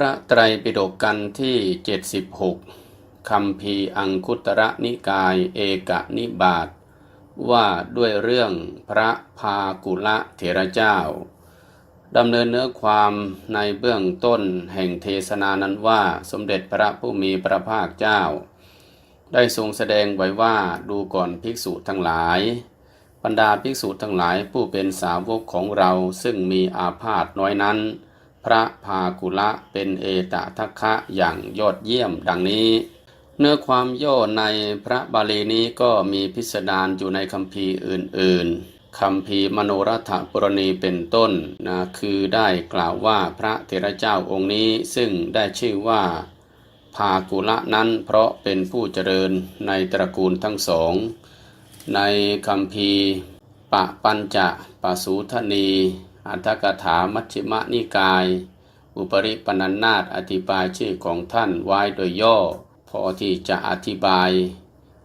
พระไตรปิฎกกันที่ 76คำพีอังคุตระนิกายเอกนิบาตว่าด้วยเรื่องพระพากุละเถระเจ้าดำเนินเนื้อความในเบื้องต้นแห่งเทศนานั้นว่าสมเด็จพระผู้มีพระภาคเจ้า ได้ทรงแสดงไว้ว่าดูก่อนภิกษุทั้งหลาย บรรดาภิกษุทั้งหลายผู้เป็นสาวกของเราซึ่งมีอาพาธน้อยนั้น พระพากุละเป็นเอตทัคคะอย่างยอดเยี่ยมดังนี้ เนื้อความย่อในพระบาลีนี้ก็มีพิสดารอยู่ในคำพีร์อื่นๆคำพีร์มโนรัฐปรณีเป็นต้นนะคือได้กล่าวว่าพระเถระเจ้าองค์นี้ซึ่งได้ชื่อว่าพากุละนั้นเพราะเป็นผู้เจริญในตระกูลทั้งสอง ในคำพีร์ปะปัญจะปะสูทนี อัตถกถามัชฌิมนิกาย อุปริปนันนาตอธิบายชื่อของท่านไว้โดยย่อ พอที่จะอธิบาย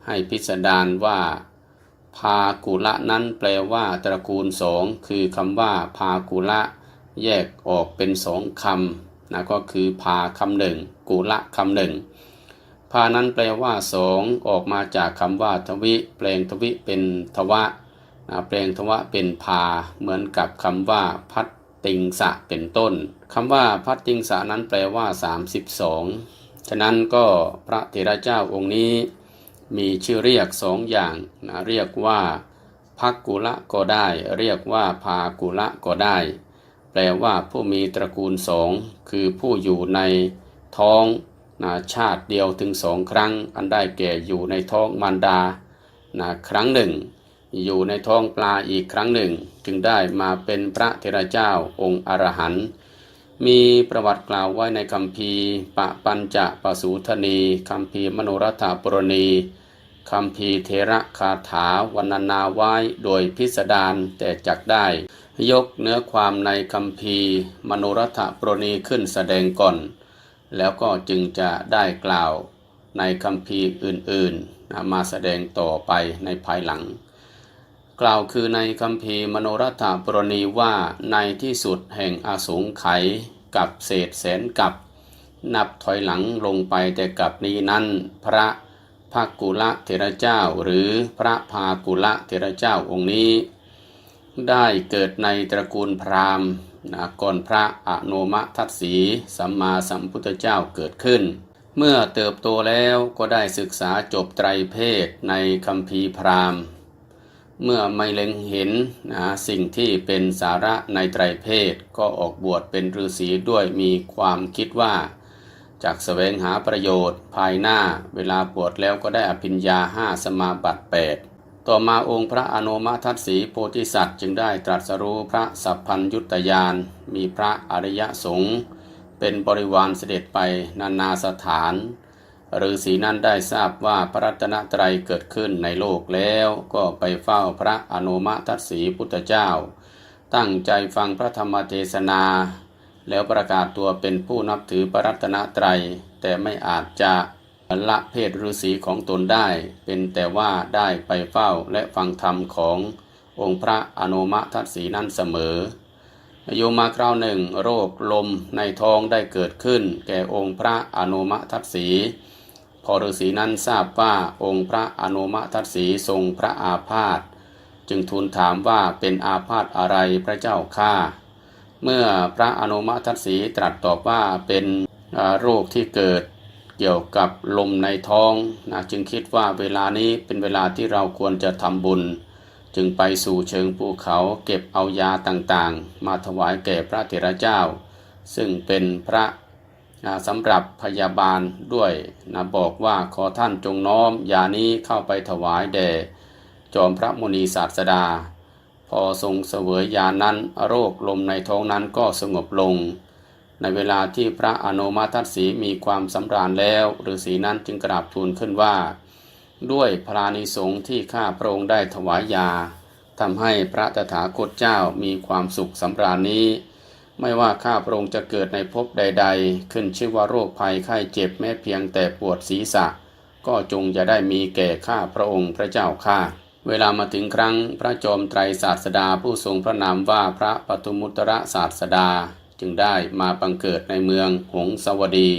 ให้พิสดารว่า พากุละนั้นแปลว่าตระกูลสองคือคำว่าพากุละ แยกออกเป็นสองคำนะก็คือพาคำหนึ่ง กุละคำหนึ่งพานั้นแปลว่าสองออกมาจากคำว่าทวิ แปลงทวิเป็นทวะ แปลงทวะเป็นพาเหมือนกับคำว่าพัดติงสะเป็นต้นคำว่าพัดติงสะนั้นแปลว่า 32 ฉะนั้นก็พระเถระเจ้าองค์นี้มีชื่อเรียกสองอย่างนะเรียกว่าพักกุละก็ได้ เรียกว่าพากุละก็ได้ แปลว่าผู้มีตระกูลสองคือผู้อยู่ในท้องนะชาติเดียวถึงสองครั้ง อันได้แก่อยู่ในท้องมารดานะครั้งหนึ่ง อยู่ในท้องปลาอีกครั้งหนึ่ง จึงได้มาเป็นพระเทระเจ้าองค์อรหันต์มีประวัติกล่าวไว้ในคำพีปะปัญจะปะสูทนีคำพีมโนรัฐปรณีคำพีเทระคาถาวันนาไว้โดยพิสดารแต่จักได้ ยกเนื้อความในคำพีมโนรัฐปรณีขึ้นแสดงก่อน แล้วก็จึงจะได้กล่าวในคำพีอื่นๆ มาแสดงต่อไปในภายหลัง กล่าวคือในคำพีร์มโนรัฐปรณีว่าในที่สุดแห่งอาสงไขยกับเศษแสนกับนับถอยหลังลงไปแต่กับนี้นั้น พระภากุละเถระเจ้าหรือพระพากุละเถระเจ้าองค์นี้ ได้เกิดในตระกูลพราหมณ์ก่อนพระอโนมทัตสีสัมมาสัมพุทธเจ้าเกิดขึ้น เมื่อเติบโตแล้วก็ได้ศึกษาจบไตรเพศในคำพีร์พราหมณ์ เมื่อไม่เล็งเห็นนะสิ่งที่เป็นสาระในไตรเพศ ก็ออกบวชเป็นฤาษีด้วยมีความคิดว่าจากแสวงหาประโยชน์ภายหน้าเวลาบวชแล้วก็ได้อภิญญาห้าสมาบัติแปดต่อมาองค์พระอนุมาทัตสีโพธิสัตว์ จึงได้ตรัสรู้พระสัพพัญยุตยาน มีพระอริยสงฆ์เป็นบริวารเสด็จไปนานาสถาน ฤาษีนั้นได้ทราบว่าพระรัตนตรัยเกิดขึ้นในโลกแล้วก็ไปเฝ้าพระอนุมาทัตสีพุทธเจ้า ตั้งใจฟังพระธรรมเทศนา แล้วประกาศตัวเป็นผู้นับถือพระรัตนตรัย แต่ไม่อาจจะละเพศฤาษีของตนได้ เป็นแต่ว่าได้ไปเฝ้าและฟังธรรมขององค์พระอนุมทัตสีนั้นเสมออยู่มาคราวหนึ่ง โรคลมในท้องได้เกิดขึ้น แก่องค์พระอนุมทัตสี พอฤาษีนั้นทราบว่าองค์พระอนุมทัตสีทรงพระอาพาธจึงทูลถามว่าเป็นอาพาธอะไรพระเจ้าข้าเมื่อพระอนุมทัตสีตรัสตอบว่าเป็นโรคที่เกิดเกี่ยวกับลมในท้องนะจึงคิดว่าเวลานี้เป็นเวลาที่เราควรจะทำบุญ จึงไปสู่เชิงภูเขาเก็บเอายาต่างๆ มาถวายแก่พระเถระเจ้า ซึ่งเป็นพระ นะสำหรับพยาบาลด้วยนะบอกว่าขอท่านจงน้อมยานี้เข้าไปถวายแด่จอมพระมุนีศาสดา พอทรงเสวยยานั้นโรคลมในท้องนั้นก็สงบลง ในเวลาที่พระอนุมาทัตสีมีความสำราญแล้วฤาษีนั้นจึงกราบทูลขึ้นว่า ด้วยพระนิสงที่ข้าพระองค์ได้ถวายยาทำให้พระตถาคตเจ้ามีความสุขสำราญนี้ ไม่ว่าข้าพระองค์จะเกิดในภพใด ๆ ขึ้นชื่อว่าโรคภัยไข้เจ็บแม้เพียงแต่ปวดศีรษะ ก็จงจะได้มีแก่ข้าพระองค์พระเจ้าข้าเวลามาถึงครั้งพระจอมไตรศาสดาผู้ทรงพระนามว่าพระปทุมุตระศาสดา จึงได้มาบังเกิดในเมืองหงสวดี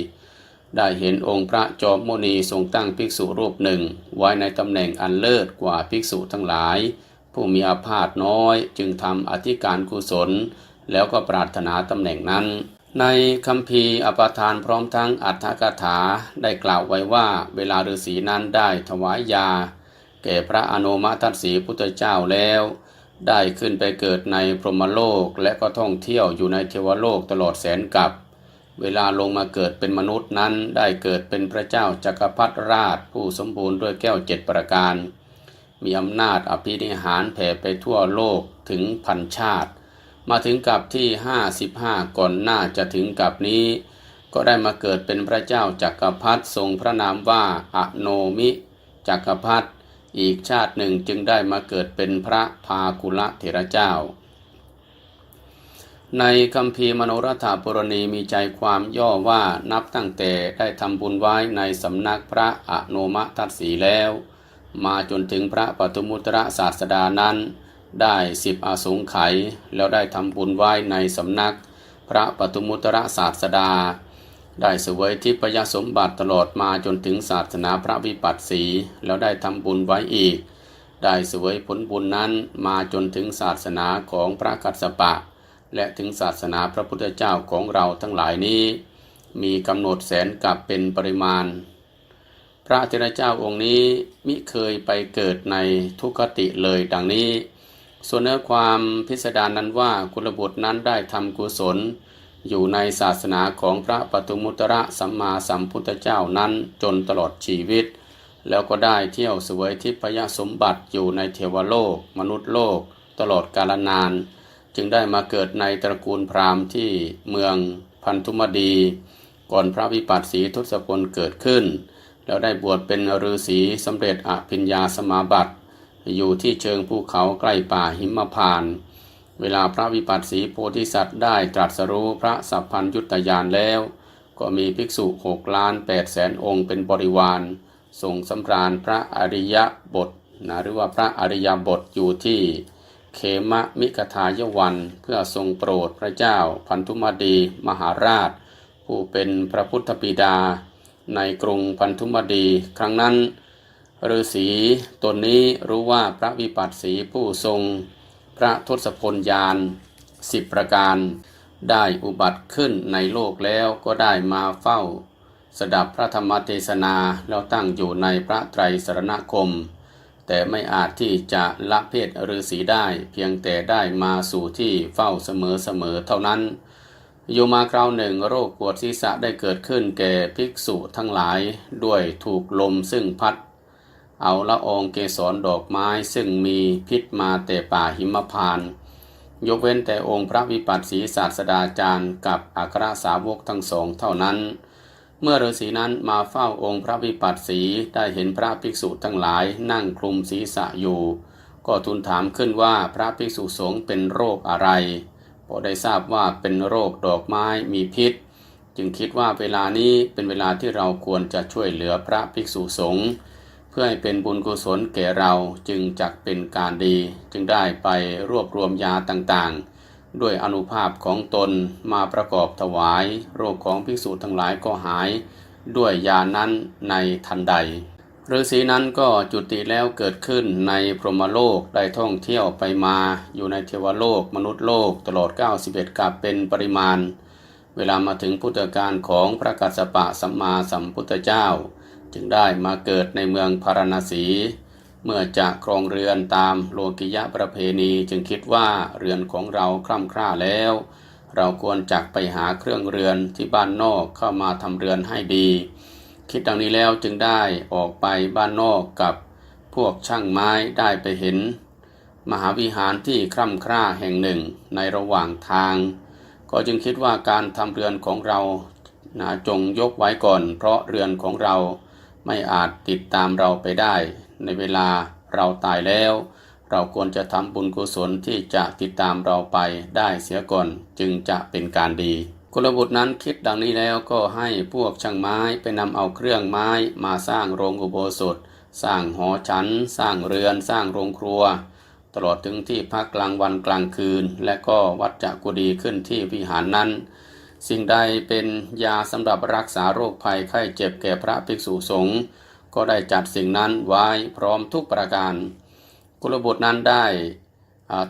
ได้เห็นองค์พระจอมโมนีทรงตั้งภิกษุรูปหนึ่ง ไว้ในตำแหน่งอันเลิศกว่าภิกษุทั้งหลาย ผู้มีอาพาธน้อยจึงทำอธิการกุศล แล้วก็ปรารถนาตำแหน่งนั้น ในคำพีร์อปทานพร้อมทั้งอัฏฐกถาได้กล่าวไว้ว่าเวลาฤาษีนั้นได้ถวายยา แก่พระอนุมาทัตสีพุทธเจ้าแล้ว ได้ขึ้นไปเกิดในพรหมโลกและก็ท่องเที่ยวอยู่ในเทวโลกตลอดแสนกับเวลาลงมาเกิดเป็นมนุษย์นั้นได้เกิดเป็นพระเจ้าจักรพรรดิราช ผู้สมบูรณ์ด้วยแก้วเจ็ดประการ มีอำนาจอภินิหารแผ่ไปทั่วโลกถึงพันชาติ มาถึงกับที่ 55 ก่อนหน้าจะถึงกับนี้ ก็ได้มาเกิดเป็นพระเจ้าจักรพรรดิทรงพระนามว่าอโนมิจักรพรรดิอีกชาติหนึ่งจึงได้มาเกิดเป็นพระพากุละเถระเจ้า ในคำพีมโนรัฐปุรณีมีใจความย่อว่านับตั้งแต่ได้ทำบุญไว้ในสำนักพระอโนมทัตสีแล้ว มาจนถึงพระปทุมุตระศาสดานั้น ได้สิบอาสงไขยแล้วได้ทำบุญไว้ในสำนัก พระปทุมุตระศาสดา ได้เสวยทิพยสมบัติตลอดมาจนถึงศาสนาพระวิปัสสีแล้วได้ทำบุญไว้อีก ได้เสวยผลบุญนั้นมาจนถึงศาสนาของพระกัสสปะ และถึงศาสนาพระพุทธเจ้าของเราทั้งหลายนี้ มีกำหนดแสนกับเป็นปริมาณพระเทระเจ้าองค์นี้มิเคยไปเกิดในทุกขติเลยดังนี้ ส่วนเนื้อความพิสดารนั้นว่ากุลบุตรนั้นได้ทำกุศล อยู่ในศาสนาของพระปตุมุตระสัมมาสัมพุทธเจ้านั้นจนตลอดชีวิต แล้วก็ได้เที่ยวเสวยทิพยสมบัติอยู่ในเทวโลก มนุษย์โลก ตลอดกาลนาน จึงได้มาเกิดในตระกูลพราหมณ์ที่เมืองพันธุมดี ก่อนพระวิปัสสีทศพลเกิดขึ้น แล้วได้บวชเป็นฤาษีสำเร็จอภิญญาสมาบัติ อยู่ที่เชิงภูเขาใกล้ป่าหิมพานต์เวลาพระวิปัสสีโพธิสัตว์ได้ตรัสรู้พระสัพพัญยุตยานแล้ว ก็มีภิกษุหกล้านแปดแสนองค์เป็นบริวารทรงสำราญพระอริยบทนะหรือว่าพระอริยบทอยู่ที่เขมะมิกทายวัน เพื่อทรงโปรดพระเจ้าพันธุมดีมหาราช ผู้เป็นพระพุทธบิดา ในกรุงพันธุมดีครั้งนั้น ฤาษีตนนี้รู้ว่าพระวิปัสสีผู้ทรง พระทศพลยานสิบประการ ได้อุบัติขึ้นในโลกแล้วก็ได้มาเฝ้า สดับพระธรรมเทศนาแล้วตั้งอยู่ในพระไตรสรณคม แต่ไม่อาจที่จะละเพศฤาษีได้ เพียงแต่ได้มาสู่ที่เฝ้าเสมอๆเท่านั้นอยู่มาคราวหนึ่งโรคปวดศีรษะได้เกิดขึ้นแก่ภิกษุทั้งหลาย ด้วยถูกลมซึ่งพัด เอาละองเกสรดอกไม้ซึ่งมีพิษมาแต่ป่าหิมพาน ยกเว้นแต่องค์พระวิปัสสีศาสดาจารย์กับอัครสาวกทั้งสองเท่านั้น เมื่อฤาษีนั้นมาเฝ้าองค์พระวิปัสสีได้เห็นพระภิกษุทั้งหลายนั่งคลุมศีรษะอยู่ ก็ทูลถามขึ้นว่าพระภิกษุสงฆ์เป็นโรคอะไรพอได้ทราบว่าเป็นโรคดอกไม้มีพิษ จึงคิดว่าเวลานี้เป็นเวลาที่เราควรจะช่วยเหลือพระภิกษุสงฆ์ เพื่อให้เป็นบุญกุศลแก่เราจึงจักเป็นการดี จึงได้ไปรวบรวมยาต่างๆ ด้วยอนุภาพของตนมาประกอบถวาย โรคของภิกษุทั้งหลายก็หาย ด้วยยานั้นในทันใดฤาษีนั้นก็จุติแล้วเกิดขึ้นในพรหมโลกได้ท่องเที่ยวไปมาอยู่ในเทวโลกมนุษย์โลกตลอด 91กับเป็นปริมาณ เวลามาถึงพุทธกาลของพระกัสสปะสัมมาสัมพุทธเจ้า จึงได้มาเกิดในเมืองพาราณสี เมื่อจะครองเรือนตามโลกิยะประเพณีจึงคิดว่าเรือนของเราคล่ำคร่าแล้ว เราควรจักไปหาเครื่องเรือนที่บ้านนอกเข้ามาทำเรือนให้ดี คิดดังนี้แล้วจึงได้ออกไปบ้านนอกกับพวกช่างไม้ได้ไปเห็น มหาวิหารที่คร่ำคร่าแห่งหนึ่งในระหว่างทาง ก็จึงคิดว่าการทำเรือนของเรานะจงยกไว้ก่อน เพราะเรือนของเรา ไม่อาจติดตามเราไปได้ ในเวลาเราตายแล้ว เราควรจะทำบุญกุศลที่จะติดตามเราไปได้เสียก่อนจึงจะเป็นการดีกุลบุตรนั้นคิดดังนี้แล้วก็ให้พวกช่างไม้ไปนำเอาเครื่องไม้มาสร้างโรงอุโบสถ สร้างหอฉัน สร้างเรือน สร้างโรงครัว ตลอดถึงที่พักกลางวันกลางคืน และก็วัดจักกุดีขึ้นที่วิหารนั้น สิ่งใดเป็นยาสำหรับรักษาโรคภัยไข้เจ็บแก่พระภิกษุสงฆ์ก็ได้จัดสิ่งนั้นไว้พร้อมทุกประการ กุลบุตรนั้นได้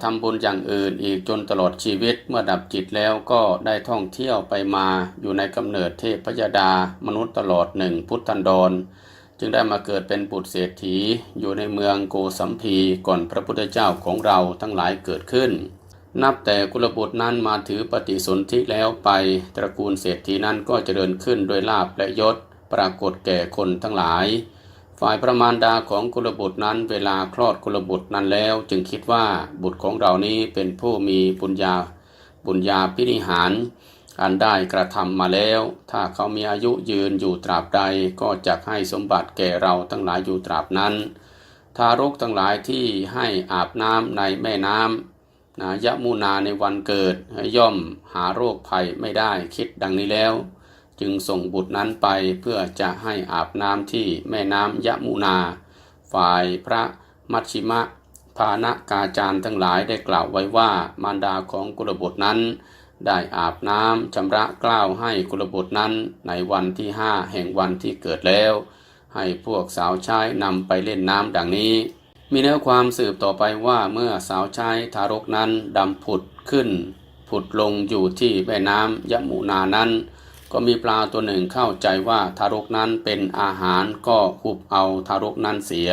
ทำบุญอย่างอื่นอีกจนตลอดชีวิตเมื่อดับจิตแล้วก็ได้ท่องเที่ยวไปมาอยู่ในกำเนิดเทพยดามนุษย์ตลอดหนึ่งพุทธันดร จึงได้มาเกิดเป็นบุตรเศรษฐีอยู่ในเมืองโกสัมพีก่อนพระพุทธเจ้าของเราทั้งหลายเกิดขึ้น นับแต่กุลบุตรนั้นมาถือปฏิสนธิแล้วไป ตระกูลเศรษฐีนั้นก็เจริญขึ้นโดยลาภและยศปรากฏแก่คนทั้งหลาย ฝ่ายพระมารดาของกุลบุตรนั้นเวลาคลอดกุลบุตรนั้นแล้ว จึงคิดว่าบุตรของเรานี้เป็นผู้มีบุญญาบุญญาพินิหารอันได้กระทำมาแล้ว ถ้าเขามีอายุยืนอยู่ตราบใดก็จะให้สมบัติแก่เราทั้งหลายอยู่ตราบนั้น ทารกทั้งหลายที่ให้อาบน้ำในแม่น้ำ นะยะมุนาในวันเกิดย่อมหาโรคภัยไม่ได้คิดดังนี้แล้ว จึงส่งบุตรนั้นไปเพื่อจะให้อาบน้ำที่แม่น้ำยะมุนา ฝ่ายพระมัชชิมะภาณกาจารย์ทั้งหลายได้กล่าวไว้ว่ามารดาของกุลบุตรนั้น ได้อาบน้ำชำระกล้าวให้กุลบุตรนั้นในวันที่ห้าแห่งวันที่เกิดแล้ว ให้พวกสาวใช้นำไปเล่นน้ำดังนี้ มีเนื้อความสืบต่อไปว่าเมื่อสาวใช้ทารกนั้นดำผุดขึ้น ผุดลงอยู่ที่แม่น้ำยมุนานั้น ก็มีปลาตัวหนึ่งเข้าใจว่าทารกนั้นเป็นอาหารก็หุบเอาทารกนั้นเสีย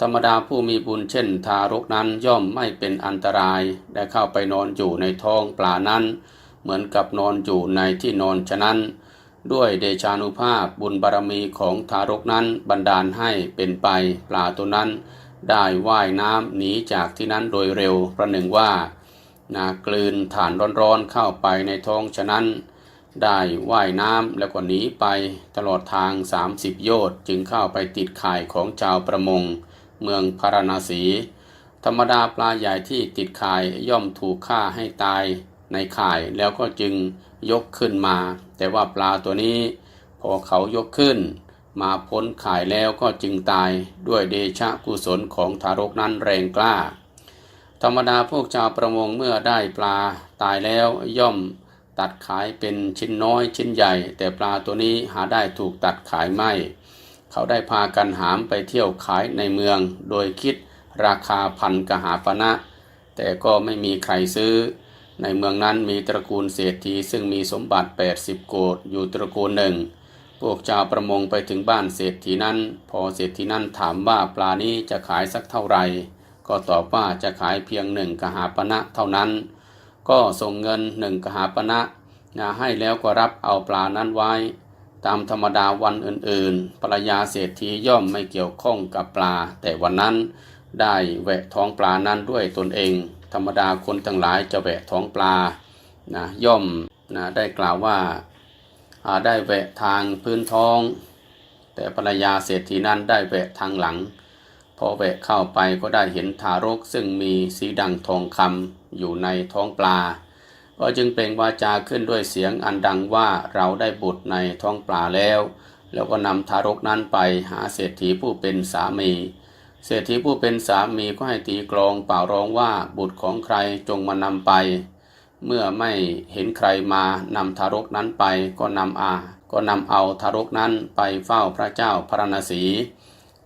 ธรรมดาผู้มีบุญเช่น ทารกนั้นย่อมไม่เป็นอันตรายได้เข้าไปนอนอยู่ในท้องปลานั้น เหมือนกับนอนอยู่ในที่นอนฉะนั้น ด้วยเดชานุภาพบุญบารมีของทารกนั้นบันดาลให้เป็นไปปลาตัวนั้น ได้ว่ายน้ำหนีจากที่นั้นโดยเร็วประหนึ่งว่านากลืนฐานร้อนๆเข้าไปในท้องฉะนั้น ได้ว่ายน้ำแล้วก็หนีไปตลอดทาง 30 โยชน์จึงเข้าไปติดข่ายของชาวประมง เมืองพาราณสี ธรรมดาปลาใหญ่ที่ติดข่ายย่อมถูกฆ่าให้ตายในข่ายแล้วก็จึงยกขึ้นมา แต่ว่าปลาตัวนี้พอเขายกขึ้น มาพ้นข่ายแล้วก็จึงตายด้วยเดชะกุศลของทารกนั้นแรงกล้า ธรรมดาพวกชาวประมงเมื่อได้ปลาตายแล้วย่อมตัดขายเป็นชิ้นน้อยชิ้นใหญ่ แต่ปลาตัวนี้หาได้ถูกตัดขายไม่ เขาได้พากันหามไปเที่ยวขายในเมือง โดยคิดราคาพันกหาปณะแต่ก็ไม่มีใครซื้อ ในเมืองนั้นมีตระกูลเศรษฐีซึ่งมีสมบัติ 80 โกดอยู่ตระกูลหนึ่ง พวกชาวประมงไปถึงบ้านเศรษฐีนั้น พอเศรษฐีนั้นถามว่าปลานี้จะขายสักเท่าไหร่ ก็ตอบว่าจะขายเพียงหนึ่งกหาปณะเท่านั้น ก็ส่งเงินหนึ่งกหาปณะนะให้แล้วก็รับเอาปลานั้นไว้ ตามธรรมดาวันอื่นๆภรรยาเศรษฐีย่อมไม่เกี่ยวข้องกับปลา แต่วันนั้นได้แหวะท้องปลานั้นด้วยตนเอง ธรรมดาคนทั้งหลายจะแหวะท้องปลานะย่อมนะได้กล่าวว่า ได้แวะทางพื้นท้อง แต่ภรรยาเศรษฐีนั้นได้แวะทางหลัง พอแวะเข้าไปก็ได้เห็นทารกซึ่งมีสีดังทองคำอยู่ในท้องปลา ก็จึงเปล่งวาจาขึ้นด้วยเสียงอันดังว่าเราได้บุตรในท้องปลาแล้ว แล้วก็นำทารกนั้นไปหาเศรษฐีผู้เป็นสามีเศรษฐีผู้เป็นสามีก็ให้ตีกลองเป่าร้องว่าบุตรของใครจงมานำไป เมื่อไม่เห็นใครมานำทารกนั้นไปก็นำอา ก็นำเอาทารกนั้นไปเฝ้าพระเจ้าพระนศี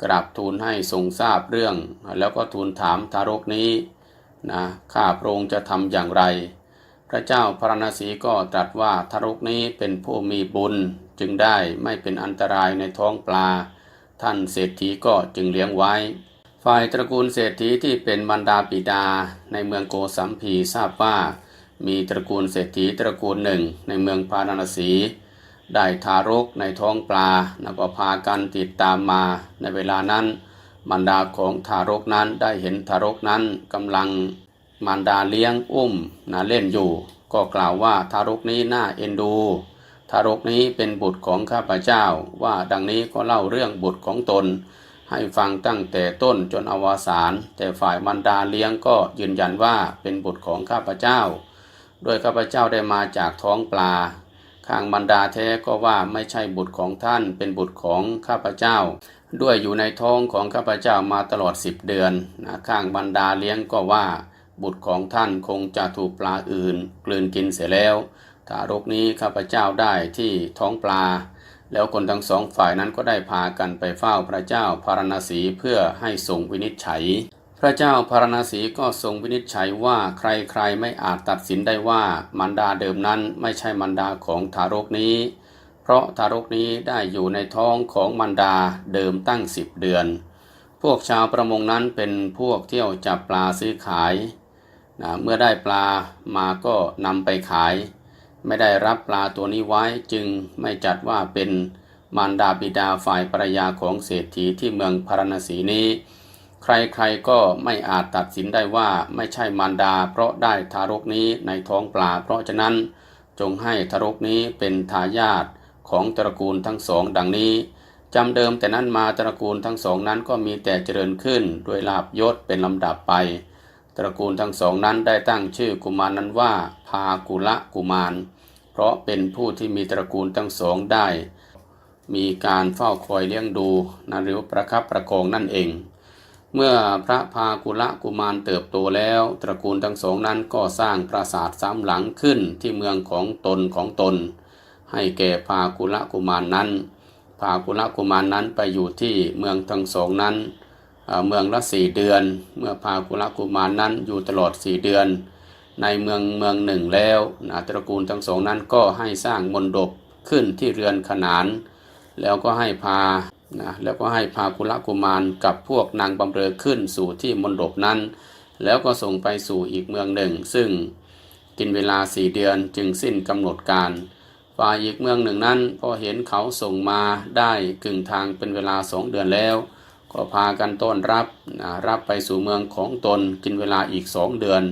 กราบทูลให้ทรงทราบเรื่อง แล้วก็ทูลถามทารกนี้นะข้าพระองค์จะทำอย่างไร พระเจ้าพระนศีก็ตรัสว่าทารกนี้เป็นผู้มีบุญจึงได้ไม่เป็นอันตรายในท้องปลา ท่านเศรษฐีก็จึงเลี้ยงไว้ ฝ่ายตระกูลเศรษฐีที่เป็นบรรดาปิดาในเมืองโกสัมพีทราบว่า มีตระกูลเศรษฐีตระกูลหนึ่ง ในเมืองพาราณสี ได้ทารกในท้องปลาแล้วก็พากันติดตามมาในเวลานั้น มารดาของทารกนั้นได้เห็นทารกนั้นกำลังมารดาเลี้ยงอุ้มนะเล่นอยู่ ก็กล่าวว่าทารกนี้น่าเอ็นดู ทารกนี้เป็นบุตรของข้าพเจ้า ว่าดังนี้ก็เล่าเรื่องบุตรของตน ให้ฟังตั้งแต่ต้นจนอวสานแต่ฝ่ายมารดาเลี้ยงก็ยืนยันว่าเป็นบุตรของข้าพเจ้า โดยข้าพเจ้าได้มาจากท้องปลา ข้างบรรดาแท้ก็ว่าไม่ใช่บุตรของท่านเป็นบุตรของข้าพเจ้า ด้วยอยู่ในท้องของข้าพเจ้ามาตลอดสิบเดือนนะข้างบรรดาเลี้ยงก็ว่า บุตรของท่านคงจะถูกปลาอื่น กลืนกินเสียแล้วทารกนี้ข้าพเจ้าได้ที่ท้องปลา แล้วคนทั้งสองฝ่ายนั้นก็ได้พากันไปเฝ้าพระเจ้าพารณสีเพื่อให้ทรงวินิจฉัย พระเจ้าพารณสีก็ทรงวินิจฉัยว่าใครๆไม่อาจตัดสินได้ว่ามารดาเดิมนั้นไม่ใช่มารดาของทารกนี้ เพราะทารกนี้ได้อยู่ในท้องของมารดาเดิมตั้งสิบเดือน พวกชาวประมงนั้นเป็นพวกเที่ยวจับปลาซื้อขายนะเมื่อได้ปลามาก็นำไปขาย ไม่ได้รับปลาตัวนี้ไว้จึงไม่จัดว่าเป็นมารดาบิดาฝ่ายภรรยาของเศรษฐีที่เมืองพาราณสีนี้ ใครๆก็ไม่อาจตัดสินได้ว่าไม่ใช่มารดา เพราะได้ทารกนี้ในท้องปลา เพราะฉะนั้นจงให้ทารกนี้เป็นทายาทของตระกูลทั้งสองดังนี้จำเดิมแต่นั้นมาตระกูลทั้งสองนั้นก็มีแต่เจริญขึ้นด้วยลาบยศเป็นลำดับไป ตระกูลทั้งสองนั้นได้ตั้งชื่อกุมารนั้นว่า พากุละกุมาร เพราะเป็นผู้ที่มีตระกูลทั้งสองได้ มีการเฝ้าคอยเลี้ยงดูนาริวประคับประคองนั่นเอง เมื่อพระพากุละกุมารเติบโตแล้ว ตระกูลทั้งสองนั้นก็สร้างปราสาทสามหลังขึ้นที่เมืองของตนของตน ให้แก่พากุละกุมารนั้นพากุละกุมารนั้นไปอยู่ที่เมืองทั้งสองนั้นเมืองละสี่เดือน เมื่อพากุละกุมารนั้นอยู่ตลอดสี่เดือน ในเมืองเมืองหนึ่งแล้วนะตระกูลทั้งสองนั้นก็ให้สร้างมณฑปขึ้นที่เรือนขนาน แล้วก็ให้พา นะแล้วก็ให้พากุละกุมารกับพวกนางบำเรอขึ้นสู่ที่มณฑปนั้น แล้วก็ส่งไปสู่อีกเมืองหนึ่ง ซึ่งกินเวลาสี่เดือนจึงสิ้นกำหนดการฝ่ายอีกเมืองหนึ่งนั้นพอเห็นเขาส่งมาได้กึ่งทางเป็นเวลาสองเดือนแล้ว ก็พากันต้อนรับนะรับไปสู่เมืองของตนกินเวลาอีกสองเดือน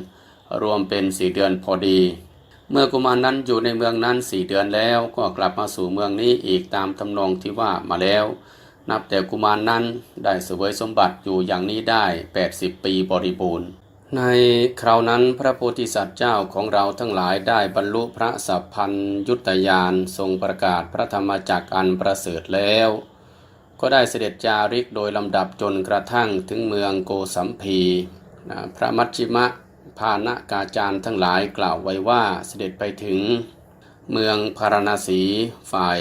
รวมเป็นสี่เดือนพอดี เมื่อกุมารนั้นอยู่ในเมืองนั้นสี่เดือนแล้วก็กลับมาสู่เมืองนี้อีกตามทำนองที่ว่ามาแล้ว นับแต่กุมารนั้นได้เสวยสมบัติอยู่อย่างนี้ได้ 80 ปีบริบูรณ์ ในคราวนั้นพระโพธิสัตว์เจ้าของเราทั้งหลายได้บรรลุพระสัพพัญยุตยานทรงประกาศพระธรรมจักรอันประเสริฐแล้ว ก็ได้เสด็จจาริกโดยลำดับจนกระทั่งถึงเมืองโกสัมพีนะพระมัชชิมะพาณกาจารย์ทั้งหลายกล่าวไว้ว่าเสด็จไปถึง เมืองพาราณสีฝ่าย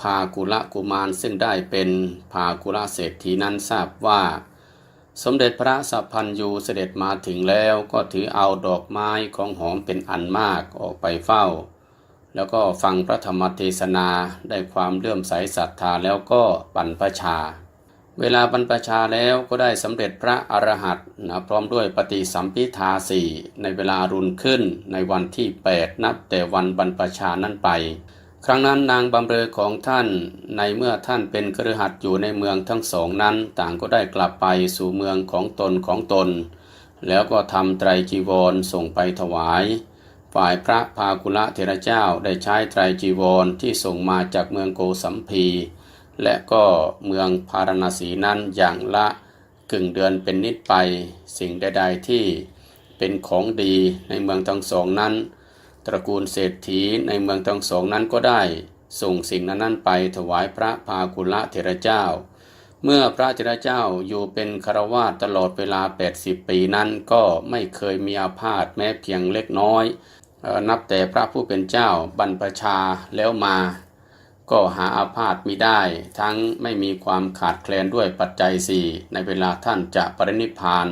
พากุละกุมารซึ่งได้เป็นพากุละเศรษฐีนั้นทราบว่า สมเด็จพระสัพพันยูเสด็จมาถึงแล้วก็ถือเอาดอกไม้ของหอมเป็นอันมากออกไปเฝ้า แล้วก็ฟังพระธรรมเทศนาได้ความเลื่อมใสศรัทธาแล้วก็บรรพชา เวลาบรรพชาแล้วก็ได้สำเร็จพระอรหันต์นะพร้อมด้วยปฏิสัมพิทาสี่ในเวลารุนขึ้นในวันที่ 8 นับแต่วันบรรพชานั้นไป ครั้งนั้นนางบำเรอของท่านในเมื่อท่านเป็นครือขัดอยู่ในเมืองทั้งสองนั้น ต่างก็ได้กลับไปสู่เมืองของตนของตน แล้วก็ทำไตรจีวรส่งไปถวาย ฝ่ายพระพากุละเทระเจ้าได้ใช้ไตรจีวรที่ส่งมาจากเมืองโกสัมพี และก็เมืองพารณสีนั้นอย่างละกึ่งเดือนเป็นนิดไปสิ่งใด ๆที่เป็นของดีในเมืองทั้งสองนั้น ตระกูลเศรษฐีในเมืองทั้งสองนั้นก็ได้ ส่งสิ่งนั้น ๆ ไปถวายพระพากุละเถระเจ้า เมื่อพระเถระเจ้าอยู่เป็นคารวาสตลอดเวลา 80 ปีนั้นก็ไม่เคยมีอาพาธแม้เพียงเล็กน้อย นับแต่พระผู้เป็นเจ้าบรรพชาแล้วมา ก็หาอาพาธมิได้ ทั้งไม่มีความขาดแคลนด้วยปัจจัยสี่ในเวลาท่านจะปรินิพพาน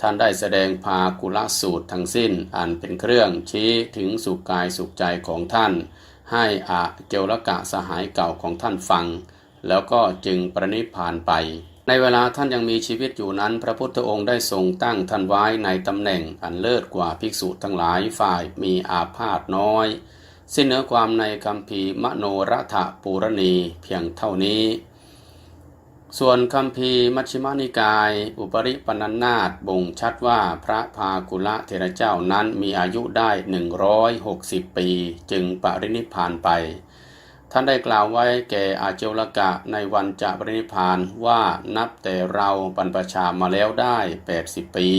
ท่านได้แสดงพากุลสูตรทั้งสิ้น อันเป็นเครื่องชี้ถึงสุขกายสุขใจของท่าน ให้อาเจวรกะสหายเก่าของท่านฟัง แล้วก็จึงประนิพานไป ในเวลาท่านยังมีชีวิตอยู่นั้น พระพุทธองค์ได้ทรงตั้งท่านไว้ในตำแหน่งอันเลิศกว่าภิกษุทั้งหลายฝ่ายมีอาพาธน้อย สิ้นเนื้อความในคำพีมโนรัฐปูรณีเพียงเท่านี้ ส่วนคำพีมัชฌิมานิกาย อุปริปนันนาตบ่งชัดว่าพระพากุละเทระเจ้านั้นมีอายุได้ 160 ปี จึงปรินิพานไป ท่านได้กล่าวไว้แก่อาเจลกะในวันจะปรินิพานว่านับแต่เราบรรพชามาแล้วได้ 80 ปี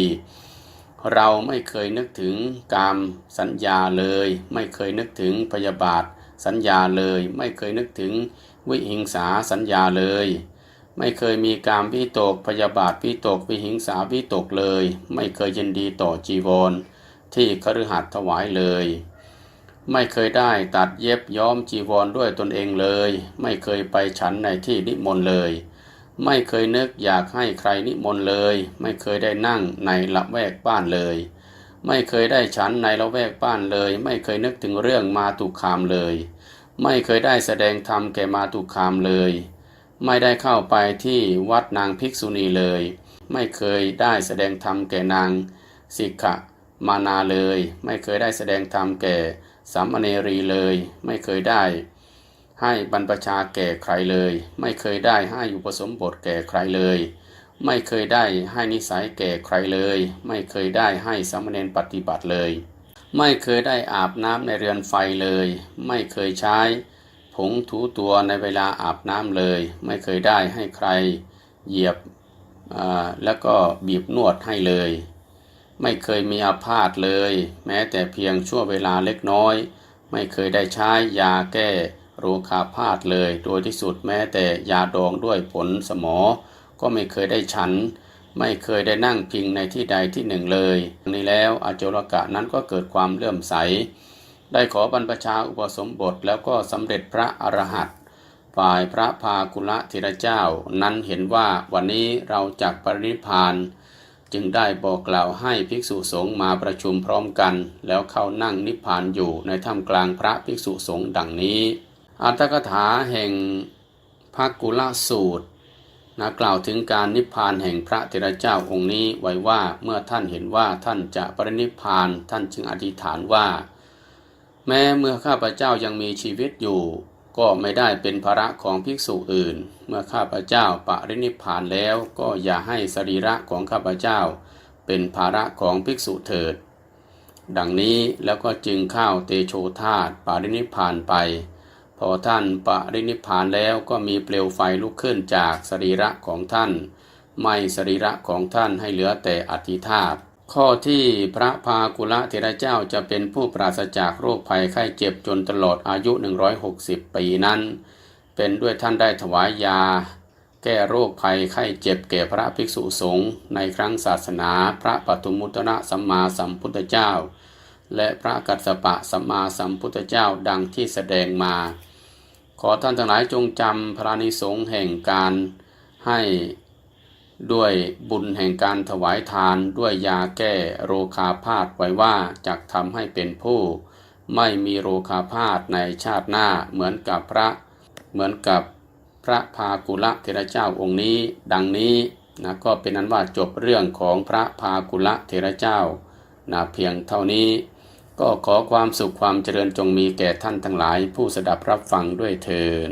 เราไม่เคยนึกถึงกามสัญญาเลย ไม่เคยนึกถึงพยาบาทสัญญาเลย ไม่เคยนึกถึงวิหิงสาสัญญาเลย ไม่เคยมีการวิตกพยาบาทวิตกวิหิงสาวิตกเลย ไม่เคยยินดีต่อจีวร ที่คฤหัสถ์ถวายเลย ไม่เคยได้ตัดเย็บย้อมจีวรด้วยตนเองเลย ไม่เคยไปฉันในที่นิมนต์เลย ไม่เคยนึกอยากให้ใครนิมนต์เลย ไม่เคยได้นั่งในละแวกบ้านเลย ไม่เคยได้ฉันในละแวกบ้านเลย ไม่เคยนึกถึงเรื่องมาตุคามเลย ไม่เคยได้แสดงธรรมแก่มาตุคามเลย ไม่ได้เข้าไปที่วัดนางภิกษุณีเลย ไม่เคยได้แสดงธรรมแก่นางสิกขะมานาเลย ไม่เคยได้แสดงธรรมแก่สามเณรีเลย ไม่เคยได้ให้บรรพชาแก่ใครเลย ไม่เคยได้ให้อุปสมบทแก่ใครเลย ไม่เคยได้ให้นิสัยแก่ใครเลย ไม่เคยได้ให้สามเณรปฏิบัติเลย ไม่เคยได้อาบน้ำในเรือนไฟเลย ไม่เคยใช้ ผงถูตัวในเวลาอาบน้ำเลย ไม่เคยได้ให้ใครเหยียบแล้วก็บีบนวดให้เลย ไม่เคยมีอาพาธเลย แม้แต่เพียงชั่วเวลาเล็กน้อย ไม่เคยได้ใช้ยาแก้โรคาพาธเลย โดยที่สุดแม้แต่ยาดองด้วยผลสมอ ก็ไม่เคยได้ฉัน ไม่เคยได้นั่งพิงในที่ใดที่หนึ่งเลยนี้แล้วอาโจรกะนั้นก็เกิดความเลื่อมใส ได้ขอบรรพชาอุปสมบทแล้วก็สำเร็จพระอรหันต์ฝ่ายพระพากุละเทระเจ้า นั้นเห็นว่าวันนี้เราจักปรินิพพาน จึงได้บอกกล่าวให้ภิกษุสงฆ์มาประชุมพร้อมกัน แล้วเข้านั่งนิพพานอยู่ในถ้ำกลางพระภิกษุสงฆ์ดังนี้อัตถกถาแห่งภากุละสูตรนะกล่าวถึงการนิพพานแห่งพระเทระเจ้าองค์นี้ไว้ว่าเมื่อท่านเห็นว่าท่านจะปรินิพพานท่านจึงอธิษฐานว่า แม้เมื่อข้าพเจ้ายังมีชีวิตอยู่ ก็ไม่ได้เป็นภาระของภิกษุอื่น เมื่อข้าพเจ้าปรินิพพานแล้วก็อย่าให้สรีระของข้าพเจ้า เป็นภาระของภิกษุเถิด ดังนี้แล้วก็จึงเข้าเตโชธาตปรินิพพานไป พอท่านปรินิพพานแล้วก็มีเปลวไฟลุกขึ้นจากสรีระของท่าน ไม่สรีระของท่านให้เหลือแต่อธิธาต ข้อที่พระพากุละเทระเจ้าจะเป็นผู้ปราศจากโรคภัยไข้เจ็บจนตลอดอายุ 160 ปีนั้น เป็นด้วยท่านได้ถวายยา แก้โรคภัยไข้เจ็บแก่พระภิกษุสงฆ์ในครั้งศาสนาพระปฐุมมุตระสัมมาสัมพุทธเจ้า และพระกัสสปะสัมมาสัมพุทธเจ้าดังที่แสดงมา ขอท่านทั้งหลายจงจำพระนิสงส์แห่งการให้ ด้วยบุญแห่งการถวายทานด้วยยาแก้โรคาพาธไว้ว่าจะทำให้เป็นผู้ ไม่มีโรคาพาธในชาติหน้าเหมือนกับพระเหมือนกับพระพากุละเทระเจ้าองค์นี้ ดังนี้นะก็เป็นนั้นว่าจบเรื่องของพระพากุละเทระเจ้านะเพียงเท่านี้ ก็ขอความสุขความเจริญจงมีแก่ท่านทั้งหลายผู้สดับรับฟังด้วยเทิน